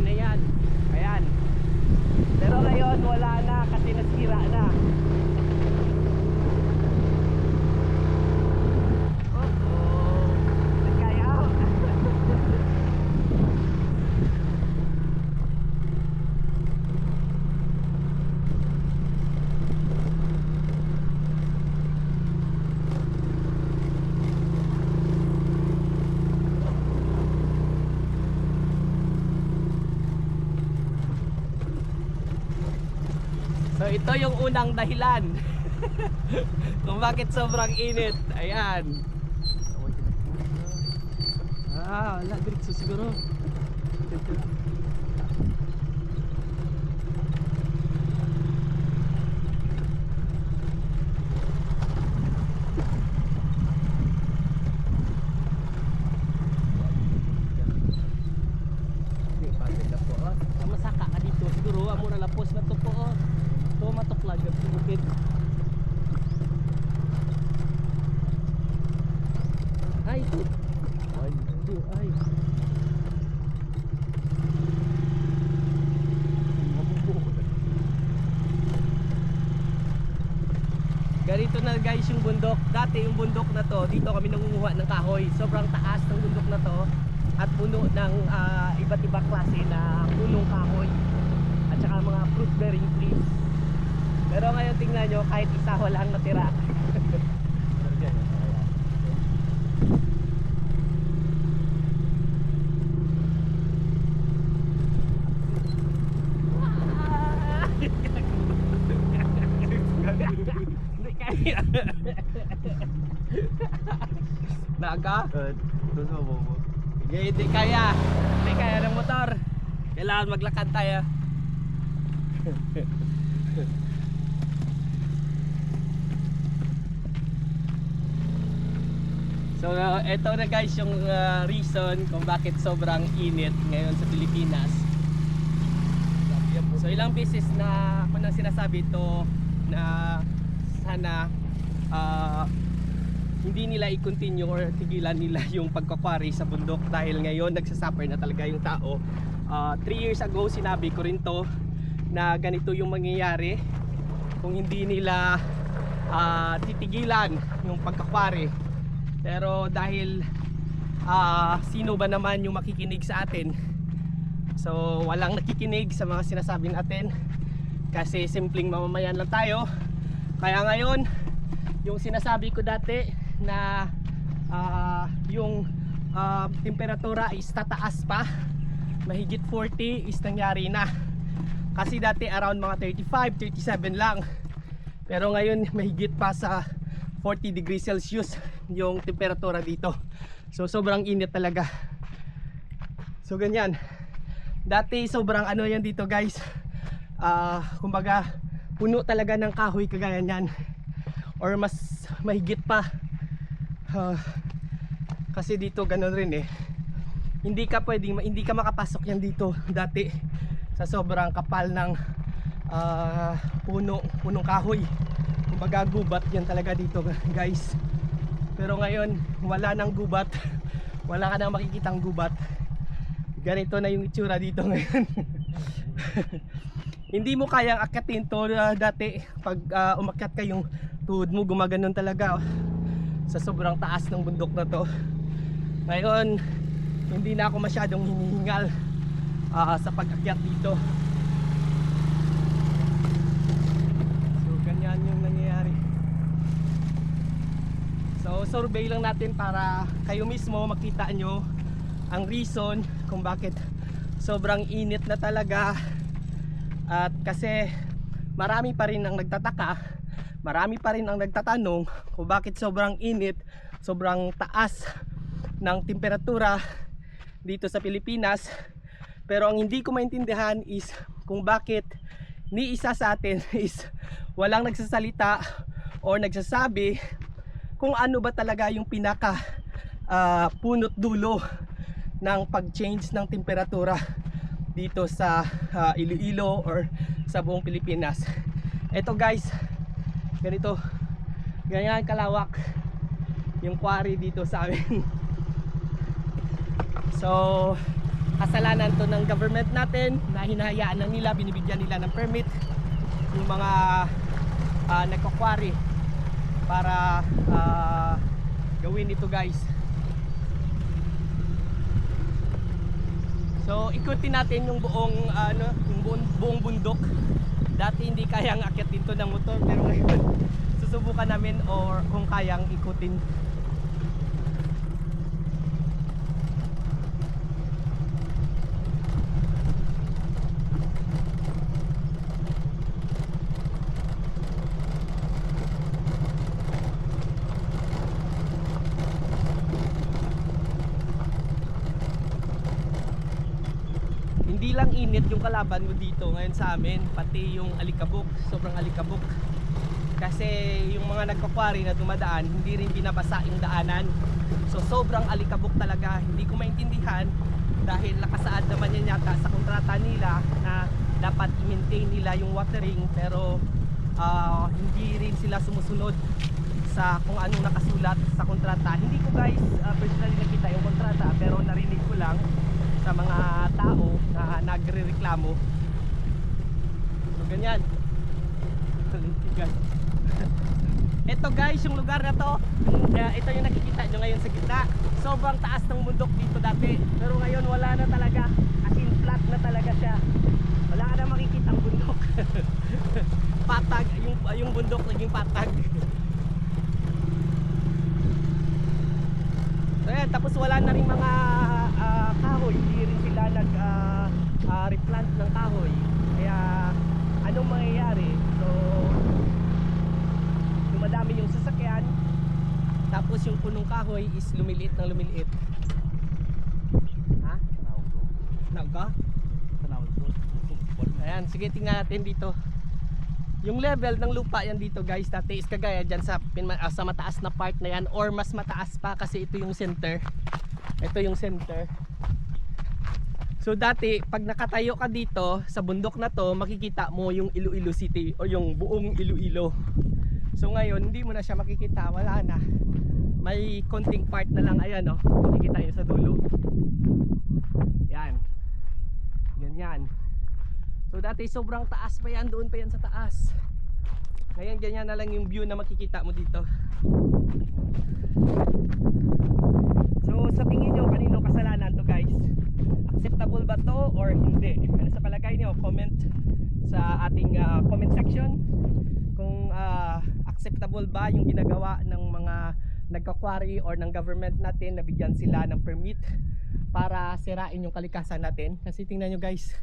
na yan. So ito yung unang dahilan kung bakit sobrang init. Ayan. Ah, wala diretso siguro. Ah, Masaka ka dito siguro amo na lapos na to po. oh. To bukid. Ay, ito. Ay, ito, ay. Ganito na guys yung bundok. Dati yung bundok na to, dito kami nangunguha ng kahoy. Sobrang taas ng bundok na to at puno ng ah, iba't ibang klase na punong kahoy at saka mga fruit bearing trees. Pero ngayon tingnan nyo, kahit isa walang natira. Naga? Doon sa bobo. Hindi, hindi kaya. Hindi kaya ng motor. Kailangan maglakad tayo. so, uh, ito na guys yung uh, reason kung bakit sobrang init ngayon sa Pilipinas. So, ilang beses na ako nang sinasabi ito na sana ah, hindi nila i-continue or tigilan nila yung pagkakwari sa bundok dahil ngayon nagsasuffer na talaga yung tao. 3 years ago sinabi ko rin to na ganito yung mangyayari kung hindi nila ah, titigilan yung pagkakwari. Pero dahil ah, sino ba naman yung makikinig sa atin? So walang nakikinig sa mga sinasabi natin kasi simpleng mamamayan lang tayo. Kaya ngayon, yung sinasabi ko dati na ah, yung ah, temperatura is tataas pa, mahigit 40 is nangyari na. Kasi dati around mga 35, 37 lang. Pero ngayon mahigit pa sa 40 degrees Celsius yung temperatura dito. So sobrang init talaga. So ganyan. Dati sobrang ano yan dito guys. Ah, kumbaga puno talaga ng kahoy kagaya niyan. Or mas mahigit pa. Ah, kasi dito ganun rin eh. Hindi ka pwedeng hindi ka makapasok yan dito dati sa sobrang kapal ng ah, puno, punong kahoy. Kumbaga gubat yan talaga dito guys. Pero ngayon wala nang gubat. Wala ka nang makikitang gubat. Ganito na yung itsura dito ngayon. Hindi mo kayang akyatin to uh, dati. Pag uh, umakyat ka yung tuhod mo gumaganon talaga oh, sa sobrang taas ng bundok na to. Ngayon hindi na ako masyadong hinihingal uh, sa pag-akyat dito. So ganyan yung so survey lang natin para kayo mismo makita nyo ang reason kung bakit sobrang init na talaga. At kasi marami pa rin ang nagtataka marami pa rin ang nagtatanong kung bakit sobrang init sobrang taas ng temperatura dito sa Pilipinas. Pero ang hindi ko maintindihan is kung bakit ni isa sa atin is walang nagsasalita or nagsasabi kung ano ba talaga yung pinaka ah, punot dulo ng pag-change ng temperatura dito sa ah, Iloilo or sa buong Pilipinas. Ito guys, ganito, ganyan kalawak yung quarry dito sa amin. so, kasalanan to ng government natin na hinahayaan na nila, binibigyan nila ng permit yung mga uh, nagkakwari para ah, gawin ito guys. So ikutin natin yung buong ano, yung buong, buong bundok. Dati hindi kayang akyat dito ng motor pero ngayon susubukan namin or kung kayang ikutin. Hindi lang init yung kalaban mo dito ngayon sa amin, pati yung alikabok, sobrang alikabok. Kasi yung mga nagkakwari na dumadaan, hindi rin binabasa yung daanan. So sobrang alikabok talaga. Hindi ko maintindihan dahil nakasaad naman yan yata sa kontrata nila na dapat i-maintain nila yung watering pero ah, hindi rin sila sumusunod sa kung anong nakasulat sa kontrata. Hindi ko guys ah, personally nakita yung kontrata pero narinig ko lang sa mga tao na nagre-reklamo. So ganyan. Lintigan. Ito guys, yung lugar na to, ito yung nakikita nyo ngayon sa gitna. Sobrang taas ng bundok dito dati. Pero ngayon wala na talaga. As in flat na talaga siya. Wala ka na makikita ang bundok. patag, yung, yung bundok naging patag. So ayan, tapos wala na rin mga ah, kahoy, hindi rin sila nag ah, ah, replant ng kahoy. Kaya anong mangyayari? So dumadami yung sasakyan. Tapos yung punong kahoy is lumiliit ng lumiliit. Ha? Tanaw ka? Ayan, sige tingnan natin dito. Yung level ng lupa yan dito guys, dati is kagaya dyan sa, ah, sa mataas na part na yan or mas mataas pa kasi ito yung center. Ito yung center. So dati, pag nakatayo ka dito sa bundok na to, makikita mo yung Iloilo City o yung buong Iloilo. So ngayon, hindi mo na siya makikita, wala na. May konting part na lang, ayan oh, makikita nyo sa dulo. Yan. Ganyan. So dati sobrang taas pa yan, doon pa yan sa taas. Ngayon ganyan na lang yung view na makikita mo dito. So sa tingin nyo, kanino kasalanan to guys? Acceptable ba to or hindi? Ano sa palagay nyo? Comment sa ating ah, comment section kung ah, acceptable ba yung ginagawa ng mga nagkakwari or ng government natin na bigyan sila ng permit para sirain yung kalikasan natin. Kasi tingnan nyo guys,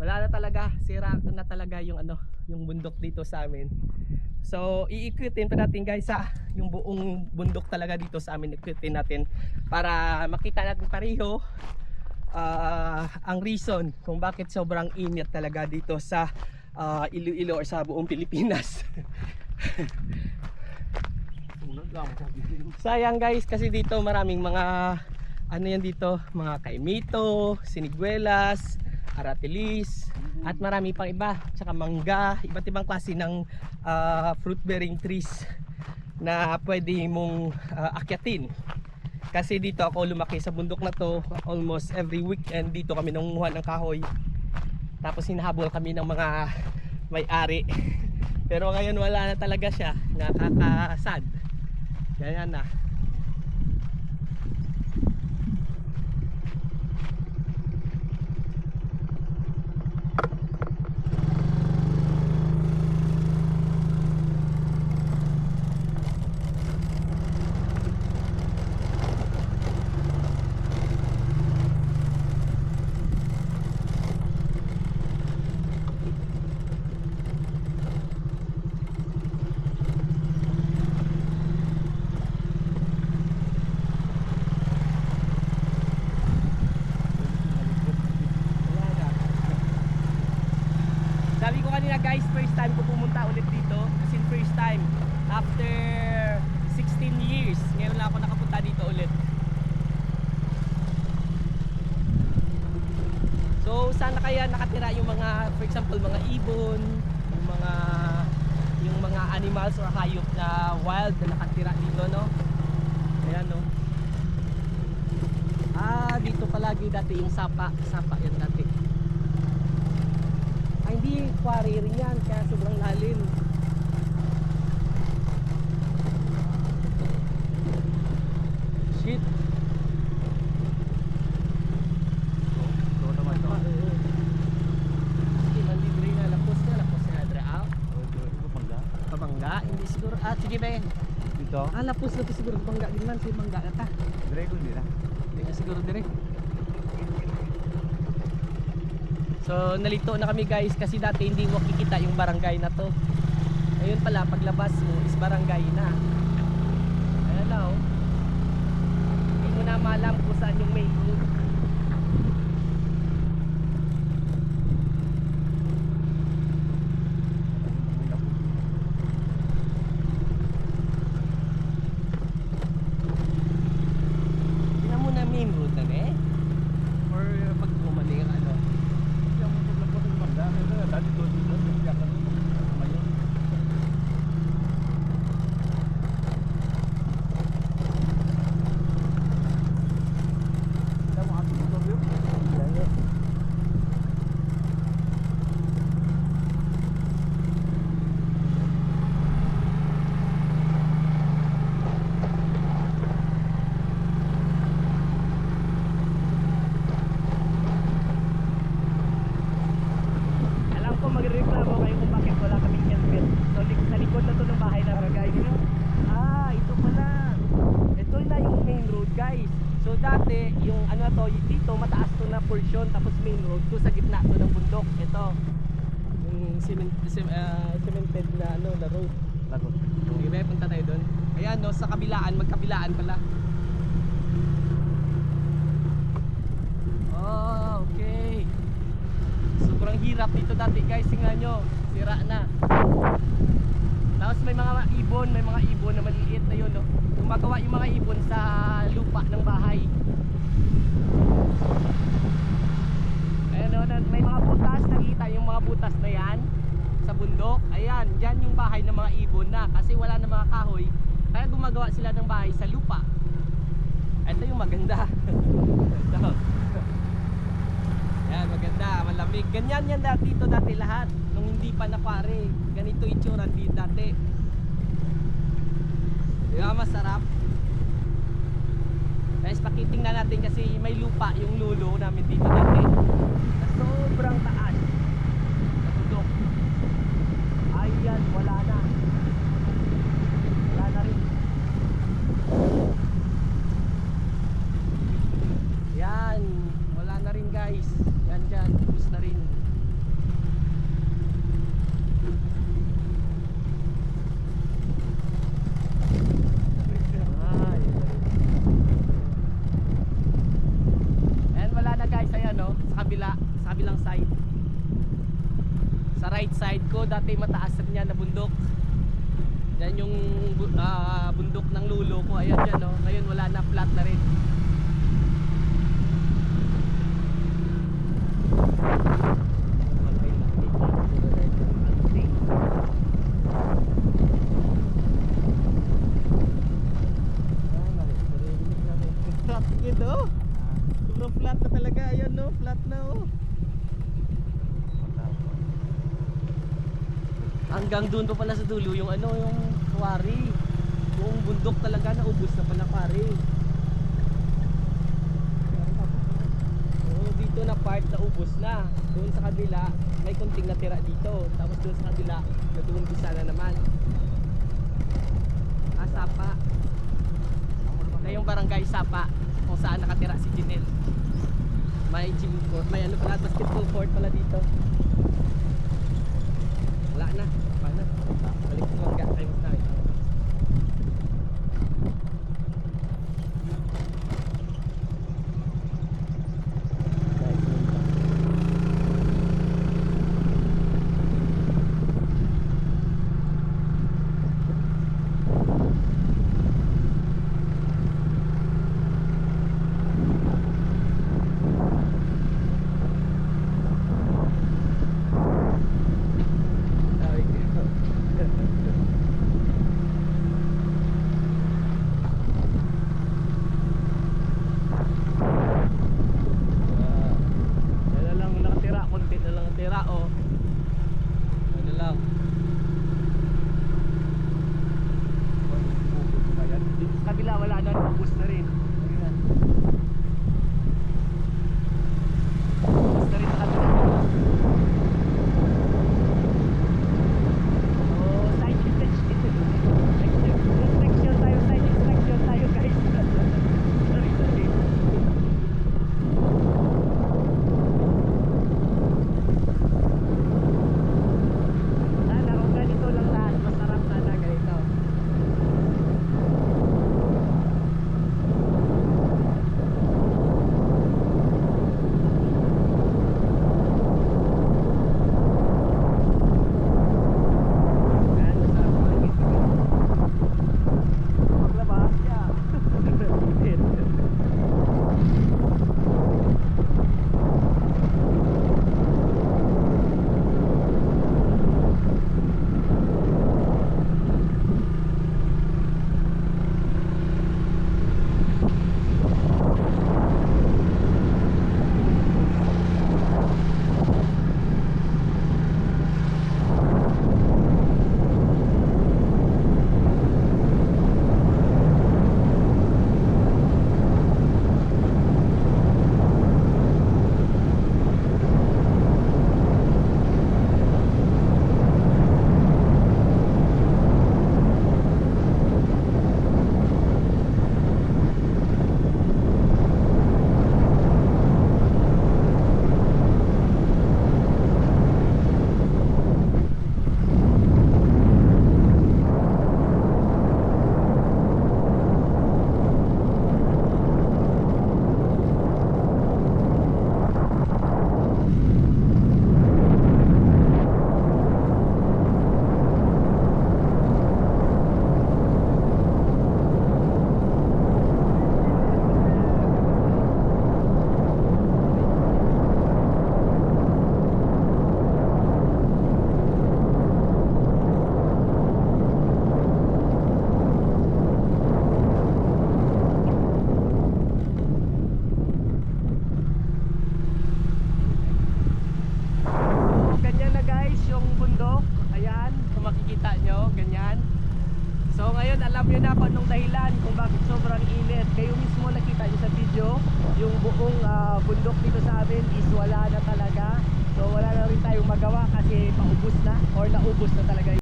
wala na talaga sira na talaga yung ano yung bundok dito sa amin. So iikutin pa natin guys sa yung buong bundok talaga dito sa amin ikutin natin para makita natin pareho ah, ang reason kung bakit sobrang init talaga dito sa ah, Iloilo or sa buong Pilipinas. Sayang guys kasi dito maraming mga ano yan dito mga kaimito siniguelas aratilis at marami pang iba tsaka mangga iba't ibang klase ng ah, fruit bearing trees na pwede mong ah, akyatin. Kasi dito ako lumaki sa bundok na to almost every weekend dito kami nangunguha ng kahoy. Tapos hinahabol kami ng mga may-ari. Pero ngayon wala na talaga siya nakakasad. Ganyan na So, sana kaya nakatira yung mga, for example, mga ibon, yung mga yung mga animals or hayop na wild na nakatira dito, no? Ayan, no? Ah, dito palagi dati yung sapa. Sapa yan dati. Ay, hindi quarry rin yan, kaya sobrang lalim. Shit. Ito naman to. Sige, manlibre na. Lapos na, lapos na. Dre, ah, Ito pangga. pabangga. Hindi siguro. Ah, sige ba Dito. Ah, lapos na to siguro. Pabangga din man. Sige, bangga na ta. Dire ko nila. Hindi ka siguro dire. So, nalito na kami guys kasi dati hindi mo kikita yung barangay na to. Ayun pala, paglabas mo is barangay na. Ayan na oh. Hindi mo na malam kung saan yung main road. Tingnan mo na main road na eh. Or pag bumali ang ano. Yung mga ko ng mangga, ito dati doon dito, siya ka doon. Mayon. Kita mo ako dito, bro. Alam ko magreklamo kayo kung bakit wala kaming helmet. So lik- sa likod na to ng bahay namin guys. Ah, ito pala. Ito na yung main road guys. So dati yung ano to dito mataas to na portion tapos main road to sa gitna to ng bundok. Ito. Yung cement, sim- ah, cemented na ano na road. Lagot. Sige ba, punta tayo doon. Ayan no, sa kabilaan, magkabilaan pala. Oh, okay. Sobrang hirap dito dati guys, tingnan nyo. Sira na. Tapos may mga ibon, may mga ibon na maliliit na yun, no? Gumagawa yung mga ibon sa lupa ng bahay. Ayan, no? na- may mga butas, nakita yung mga butas na yan sa bundok. Ayan, dyan yung bahay ng mga ibon na kasi wala na mga kahoy. Kaya gumagawa sila ng bahay sa lupa. Ito yung maganda. Ito. Yan, maganda, malamig. Ganyan yan dati dito dati lahat. Nung hindi pa napare. Ganito itsura dito dati. Di ba masarap? Guys, pakitingnan natin kasi may lupa yung lulo namin dito dati. Sobrang taas. Sa bundok. Ayan, wala na. Wala na rin. Yan, wala na rin guys. Yan dyan, ubus na rin. Ay. Ayan, wala na guys. Ayan no, sa kabila, sa kabilang side. Sa right side ko, dati mataas rin yan na bundok. Yan yung ah, bundok ng lulo ko. Ayan dyan no. Ngayon wala na, flat na rin. Flat ito. Sobrang flat na talaga. Ayan no, flat na oh. Hanggang doon pa pala sa dulo yung ano, yung quarry. Yung bundok talaga naubos na pala quarry. Oo, dito na part na ubos na. Doon sa kabila, may kunting natira dito. Tapos doon sa kabila, nag-uumpisa na naman. Ah, Sapa. Na yung barangay Sapa, kung saan nakatira si Jinel. May gym court, may ano pala, basketball court pala dito. Wala na. Balik sa